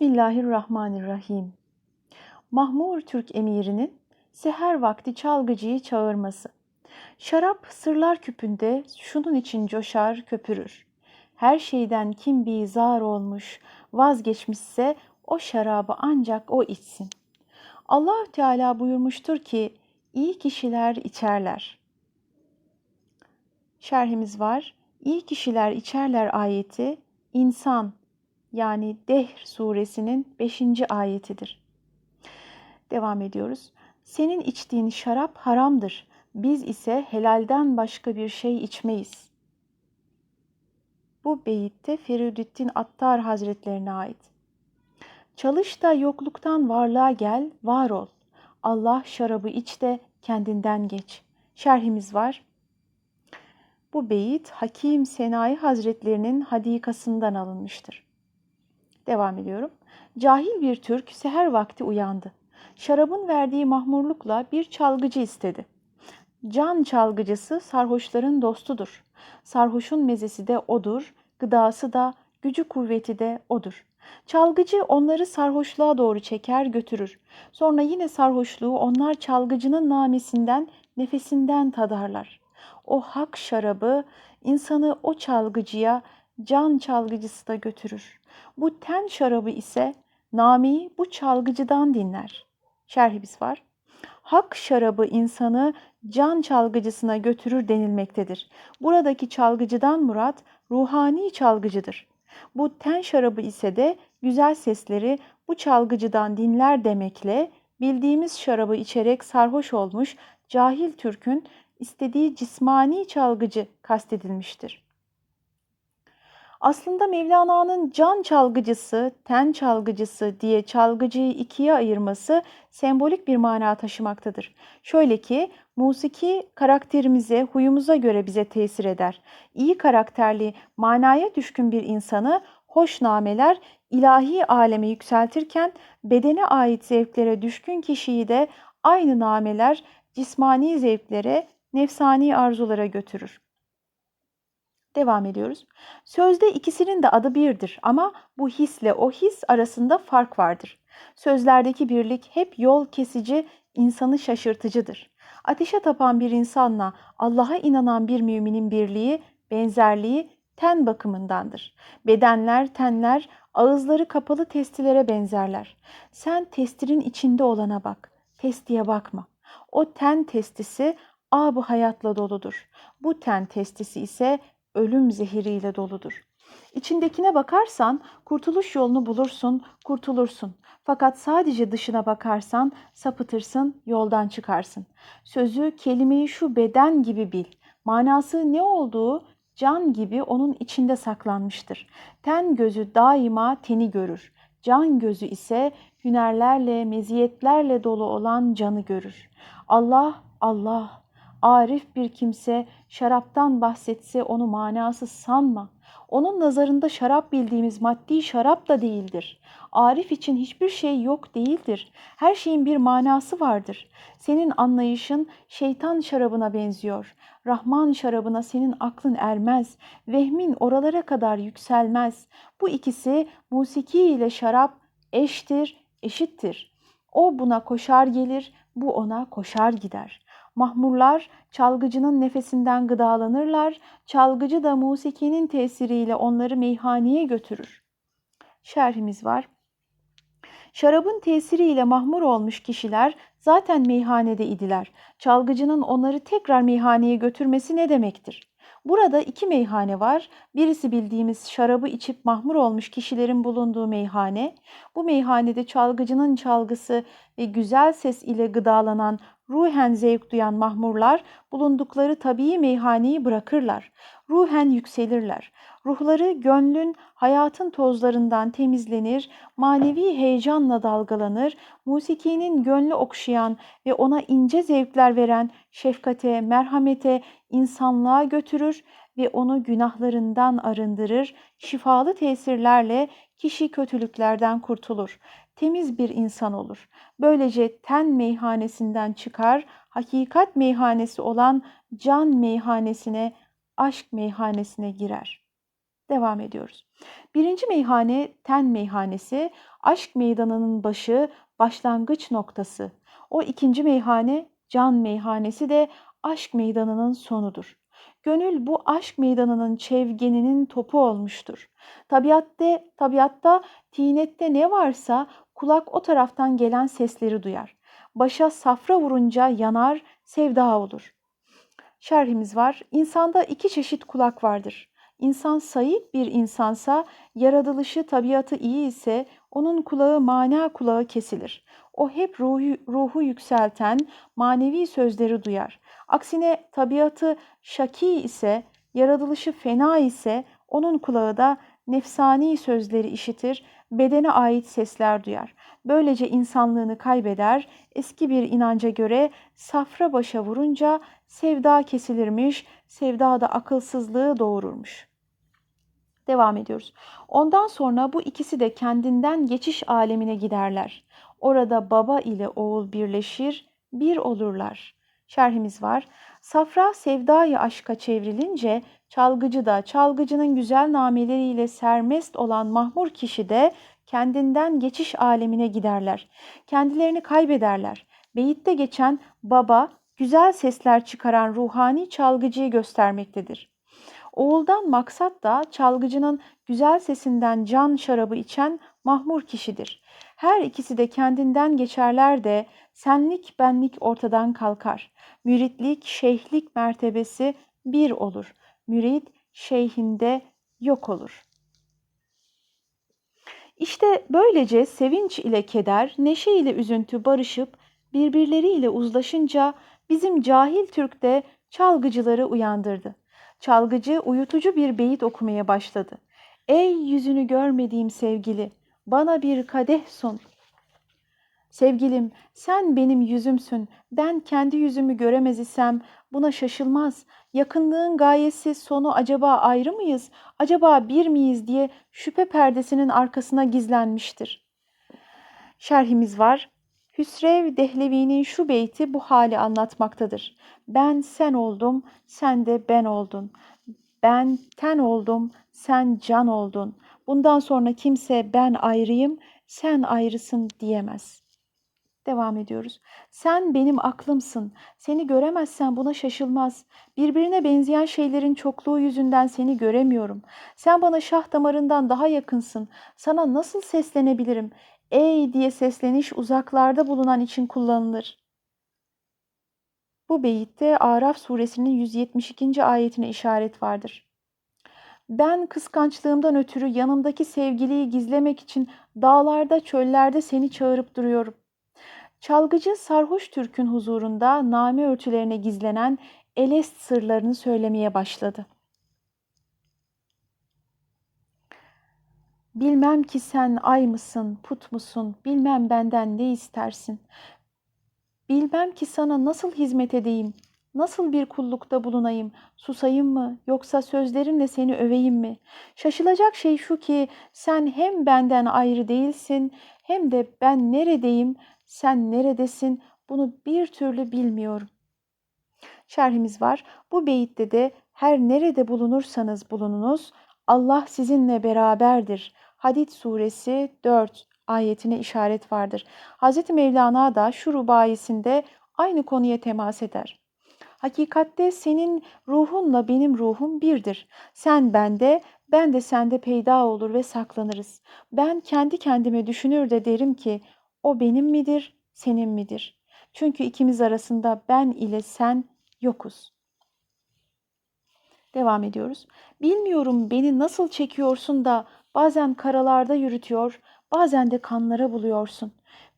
Bismillahirrahmanirrahim. Mahmur Türk emirinin seher vakti çalgıcıyı çağırması. Şarap sırlar küpünde şunun için coşar köpürür. Her şeyden kim bir zar olmuş, vazgeçmişse o şarabı ancak o içsin. Allah Teala buyurmuştur ki iyi kişiler içerler. Şerhimiz var. İyi kişiler içerler ayeti insan yani Dehr suresinin 5. ayetidir. Devam ediyoruz. Senin içtiğin şarap haramdır. Biz ise helalden başka bir şey içmeyiz. Bu beyitte Feridüddin Attar Hazretlerine ait. Çalış da yokluktan varlığa gel, var ol. Allah şarabı iç de kendinden geç. Şerhimiz var. Bu beyit Hakim Senai Hazretlerinin hadikasından alınmıştır. Devam ediyorum. Cahil bir Türk seher vakti uyandı. Şarabın verdiği mahmurlukla bir çalgıcı istedi. Can çalgıcısı sarhoşların dostudur. Sarhoşun mezesi de odur, gıdası da, gücü kuvveti de odur. Çalgıcı onları sarhoşluğa doğru çeker götürür. Sonra yine sarhoşluğu onlar çalgıcının namesinden, nefesinden tadarlar. O hak şarabı insanı o çalgıcıya, can çalgıcısı da götürür. Bu ten şarabı ise nameyi bu çalgıcıdan dinler. Şerhimiz var. Hak şarabı insanı can çalgıcısına götürür denilmektedir. Buradaki çalgıcıdan murat ruhani çalgıcıdır. Bu ten şarabı ise de güzel sesleri bu çalgıcıdan dinler demekle bildiğimiz şarabı içerek sarhoş olmuş cahil Türk'ün istediği cismani çalgıcı kastedilmiştir. Aslında Mevlana'nın can çalgıcısı, ten çalgıcısı diye çalgıcıyı ikiye ayırması sembolik bir mana taşımaktadır. Şöyle ki musiki karakterimize, huyumuza göre bize tesir eder. İyi karakterli, manaya düşkün bir insanı hoş nameler ilahi aleme yükseltirken bedene ait zevklere düşkün kişiyi de aynı nameler cismani zevklere, nefsani arzulara götürür. Devam ediyoruz. Sözde ikisinin de adı birdir ama bu hisle o his arasında fark vardır. Sözlerdeki birlik hep yol kesici, insanı şaşırtıcıdır. Ateşe tapan bir insanla Allah'a inanan bir müminin birliği, benzerliği ten bakımındandır. Bedenler, tenler, ağızları kapalı testilere benzerler. Sen testilin içinde olana bak, testiye bakma. O ten testisi ab hayatla doludur. Bu ten testisi ise ölüm zehiriyle doludur. İçindekine bakarsan kurtuluş yolunu bulursun, kurtulursun. Fakat sadece dışına bakarsan sapıtırsın, yoldan çıkarsın. Sözü, kelimeyi şu beden gibi bil. Manası ne olduğu can gibi onun içinde saklanmıştır. Ten gözü daima teni görür. Can gözü ise hünerlerle, meziyetlerle dolu olan canı görür. Allah, Allah, Arif bir kimse şaraptan bahsetse onu manası sanma. Onun nazarında şarap bildiğimiz maddi şarap da değildir. Arif için hiçbir şey yok değildir. Her şeyin bir manası vardır. Senin anlayışın şeytan şarabına benziyor. Rahman şarabına senin aklın ermez. Vehmin oralara kadar yükselmez. Bu ikisi musiki ile şarap eştir, eşittir. O buna koşar gelir, bu ona koşar gider. Mahmurlar çalgıcının nefesinden gıdalanırlar, çalgıcı da musikinin tesiriyle onları meyhaneye götürür. Şerhimiz var. Şarabın tesiriyle mahmur olmuş kişiler zaten meyhanede idiler. Çalgıcının onları tekrar meyhaneye götürmesi ne demektir? Burada iki meyhane var. Birisi bildiğimiz şarabı içip mahmur olmuş kişilerin bulunduğu meyhane. Bu meyhanede çalgıcının çalgısı ve güzel ses ile gıdalanan ruhen zevk duyan mahmurlar bulundukları tabii meyhaneyi bırakırlar. Ruhen yükselirler. Ruhları gönlün, hayatın tozlarından temizlenir, manevi heyecanla dalgalanır, musikinin gönlü okşayan ve ona ince zevkler veren şefkate, merhamete, insanlığa götürür ve onu günahlarından arındırır, şifalı tesirlerle kişi kötülüklerden kurtulur temiz bir insan olur. Böylece ten meyhanesinden çıkar, hakikat meyhanesi olan can meyhanesine, aşk meyhanesine girer. Devam ediyoruz. Birinci meyhane ten meyhanesi, aşk meydanının başı, başlangıç noktası. O ikinci meyhane can meyhanesi de aşk meydanının sonudur. Gönül bu aşk meydanının çevgeninin topu olmuştur. Tabiatte, tabiatta, tinette ne varsa kulak o taraftan gelen sesleri duyar. Başa safra vurunca yanar, sevda olur. Şerhimiz var. İnsanda iki çeşit kulak vardır. İnsan sayık bir insansa, yaratılışı tabiatı iyi ise onun kulağı mana kulağı kesilir. O hep ruhu, ruhu yükselten manevi sözleri duyar. Aksine tabiatı şaki ise, yaratılışı fena ise onun kulağı da nefsani sözleri işitir, bedene ait sesler duyar. Böylece insanlığını kaybeder, eski bir inanca göre safra başa vurunca sevda kesilirmiş, sevda da akılsızlığı doğururmuş. Devam ediyoruz. Ondan sonra bu ikisi de kendinden geçiş alemine giderler. Orada baba ile oğul birleşir, bir olurlar. Şerhimiz var. Safra sevdayı aşka çevrilince çalgıcı da çalgıcının güzel nameleriyle sermest olan mahmur kişi de kendinden geçiş alemine giderler. Kendilerini kaybederler. Beyitte geçen baba güzel sesler çıkaran ruhani çalgıcıyı göstermektedir. Oğuldan maksat da çalgıcının güzel sesinden can şarabı içen mahmur kişidir. Her ikisi de kendinden geçerler de senlik benlik ortadan kalkar. Müritlik, şeyhlik mertebesi bir olur. Mürit şeyhinde yok olur. İşte böylece sevinç ile keder, neşe ile üzüntü barışıp birbirleriyle uzlaşınca bizim cahil Türk de çalgıcıları uyandırdı. Çalgıcı uyutucu bir beyit okumaya başladı. Ey yüzünü görmediğim sevgili, bana bir kadeh sun. Sevgilim, sen benim yüzümsün. Ben kendi yüzümü göremez isem buna şaşılmaz. Yakınlığın gayesi sonu acaba ayrı mıyız? Acaba bir miyiz diye şüphe perdesinin arkasına gizlenmiştir. Şerhimiz var. Hüsrev Dehlevi'nin şu beyti bu hali anlatmaktadır. Ben sen oldum, sen de ben oldun. Ben ten oldum, sen can oldun. Bundan sonra kimse ben ayrıyım, sen ayrısın diyemez. Devam ediyoruz. Sen benim aklımsın. Seni göremezsen buna şaşılmaz. Birbirine benzeyen şeylerin çokluğu yüzünden seni göremiyorum. Sen bana şah damarından daha yakınsın. Sana nasıl seslenebilirim? Ey diye sesleniş uzaklarda bulunan için kullanılır. Bu beyitte Araf suresinin 172. ayetine işaret vardır. Ben kıskançlığımdan ötürü yanımdaki sevgiliyi gizlemek için dağlarda, çöllerde seni çağırıp duruyorum. Çalgıcı sarhoş Türk'ün huzurunda name örtülerine gizlenen elest sırlarını söylemeye başladı. Bilmem ki sen ay mısın, put musun, bilmem benden ne istersin. Bilmem ki sana nasıl hizmet edeyim, nasıl bir kullukta bulunayım, susayım mı yoksa sözlerimle seni öveyim mi? Şaşılacak şey şu ki sen hem benden ayrı değilsin hem de ben neredeyim, sen neredesin bunu bir türlü bilmiyorum. Şerhimiz var. Bu beyitte de her nerede bulunursanız bulununuz Allah sizinle beraberdir. Hadid suresi 4 ayetine işaret vardır. Hz. Mevlana da şu rubayisinde aynı konuya temas eder. Hakikatte senin ruhunla benim ruhum birdir. Sen bende, ben de sende peyda olur ve saklanırız. Ben kendi kendime düşünür de derim ki o benim midir, senin midir? Çünkü ikimiz arasında ben ile sen yokuz. Devam ediyoruz. Bilmiyorum beni nasıl çekiyorsun da bazen karalarda yürütüyor, bazen de kanlara buluyorsun.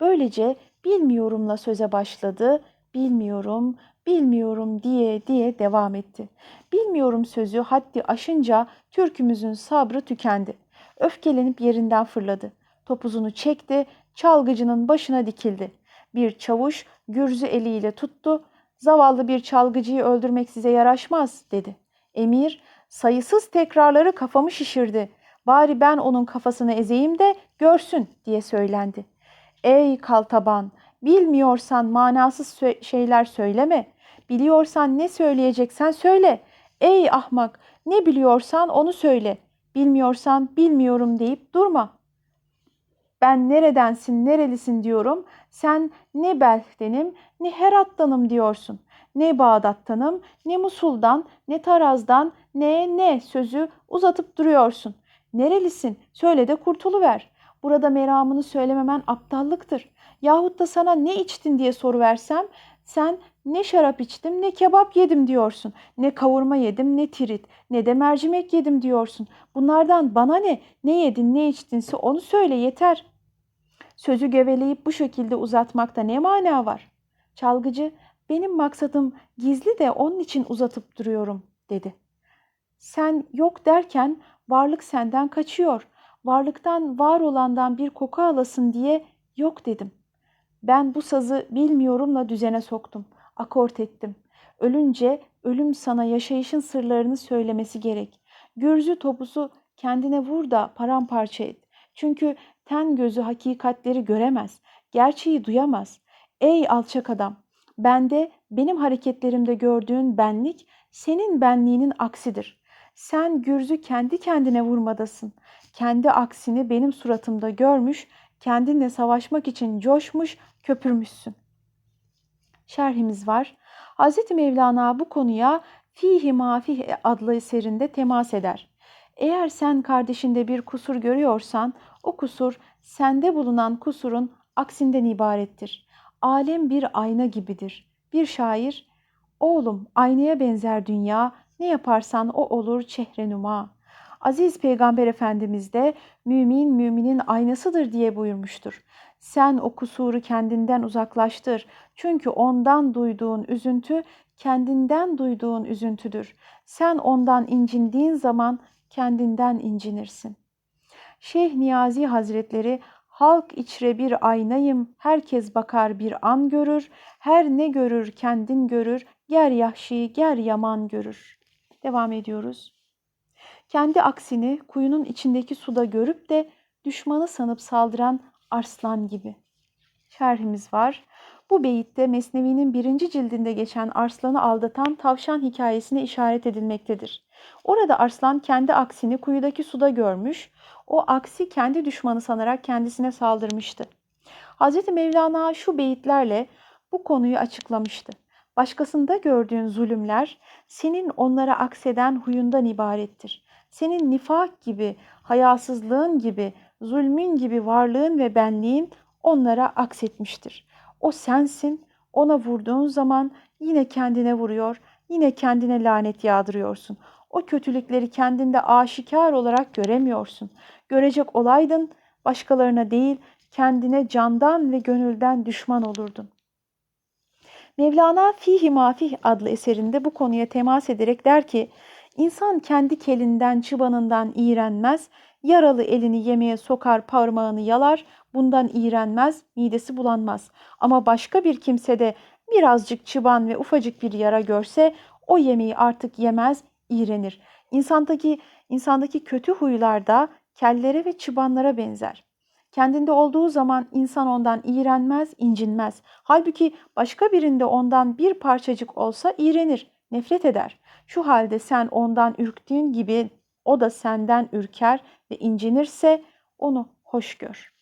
Böylece bilmiyorumla söze başladı. Bilmiyorum, bilmiyorum diye diye devam etti. Bilmiyorum sözü haddi aşınca türkümüzün sabrı tükendi. Öfkelenip yerinden fırladı. Topuzunu çekti, çalgıcının başına dikildi. Bir çavuş gürzü eliyle tuttu. Zavallı bir çalgıcıyı öldürmek size yaraşmaz dedi. Emir sayısız tekrarları kafamı şişirdi. Bari ben onun kafasını ezeyim de görsün diye söylendi. Ey kaltaban bilmiyorsan manasız şeyler söyleme. Biliyorsan ne söyleyeceksen söyle. Ey ahmak ne biliyorsan onu söyle. Bilmiyorsan bilmiyorum deyip durma. Ben neredensin, nerelisin diyorum. Sen ne Belh'tenim, ne Herat'tanım diyorsun. Ne Bağdat'tanım, ne Musul'dan, ne Taraz'dan, ne ne sözü uzatıp duruyorsun. Nerelisin? Söyle de kurtuluver. Burada meramını söylememen aptallıktır. Yahut da sana ne içtin diye soru versem, sen ne şarap içtim ne kebap yedim diyorsun. Ne kavurma yedim ne tirit ne de mercimek yedim diyorsun. Bunlardan bana ne? Ne yedin ne içtinse onu söyle yeter. Sözü geveleyip bu şekilde uzatmakta ne mana var? Çalgıcı benim maksadım gizli de onun için uzatıp duruyorum dedi. Sen yok derken varlık senden kaçıyor. Varlıktan var olandan bir koku alasın diye yok dedim. Ben bu sazı bilmiyorumla düzene soktum. Akort ettim. Ölünce ölüm sana yaşayışın sırlarını söylemesi gerek. Gürzü topuzu kendine vur da paramparça et. Çünkü ten gözü hakikatleri göremez. Gerçeği duyamaz. Ey alçak adam! Bende, benim hareketlerimde gördüğün benlik, senin benliğinin aksidir. Sen gürzü kendi kendine vurmadasın. Kendi aksini benim suratımda görmüş, kendinle savaşmak için coşmuş, köpürmüşsün. Şerhimiz var. Hz. Mevlana bu konuya Fihi Mafih adlı eserinde temas eder. Eğer sen kardeşinde bir kusur görüyorsan o kusur sende bulunan kusurun aksinden ibarettir. Alem bir ayna gibidir. Bir şair, oğlum aynaya benzer dünya, ne yaparsan o olur çehrenuma. Aziz Peygamber Efendimiz de mümin müminin aynasıdır diye buyurmuştur. Sen o kusuru kendinden uzaklaştır. Çünkü ondan duyduğun üzüntü kendinden duyduğun üzüntüdür. Sen ondan incindiğin zaman kendinden incinirsin. Şeyh Niyazi Hazretleri halk içre bir aynayım, herkes bakar bir an görür, her ne görür kendin görür, ger yahşi ger yaman görür. Devam ediyoruz. Kendi aksini kuyunun içindeki suda görüp de düşmanı sanıp saldıran arslan gibi. Şerhimiz var. Bu beyitte Mesnevi'nin birinci cildinde geçen arslanı aldatan tavşan hikayesine işaret edilmektedir. Orada arslan kendi aksini kuyudaki suda görmüş, o aksi kendi düşmanı sanarak kendisine saldırmıştı. Hz. Mevlana şu beyitlerle bu konuyu açıklamıştı. Başkasında gördüğün zulümler senin onlara akseden huyundan ibarettir. Senin nifak gibi, hayasızlığın gibi, zulmün gibi varlığın ve benliğin onlara aksetmiştir. O sensin, ona vurduğun zaman yine kendine vuruyor, yine kendine lanet yağdırıyorsun. O kötülükleri kendinde aşikar olarak göremiyorsun. Görecek olaydın başkalarına değil kendine candan ve gönülden düşman olurdun. Mevlana Fihi Mafih adlı eserinde bu konuya temas ederek der ki, insan kendi kelinden, çıbanından iğrenmez, yaralı elini yemeğe sokar, parmağını yalar, bundan iğrenmez, midesi bulanmaz. Ama başka bir kimse de birazcık çıban ve ufacık bir yara görse, o yemeği artık yemez, iğrenir. İnsandaki, insandaki kötü huylar da kellere ve çıbanlara benzer. Kendinde olduğu zaman insan ondan iğrenmez, incinmez. Halbuki başka birinde ondan bir parçacık olsa iğrenir, nefret eder. Şu halde sen ondan ürktüğün gibi o da senden ürker ve incinirse onu hoş gör.''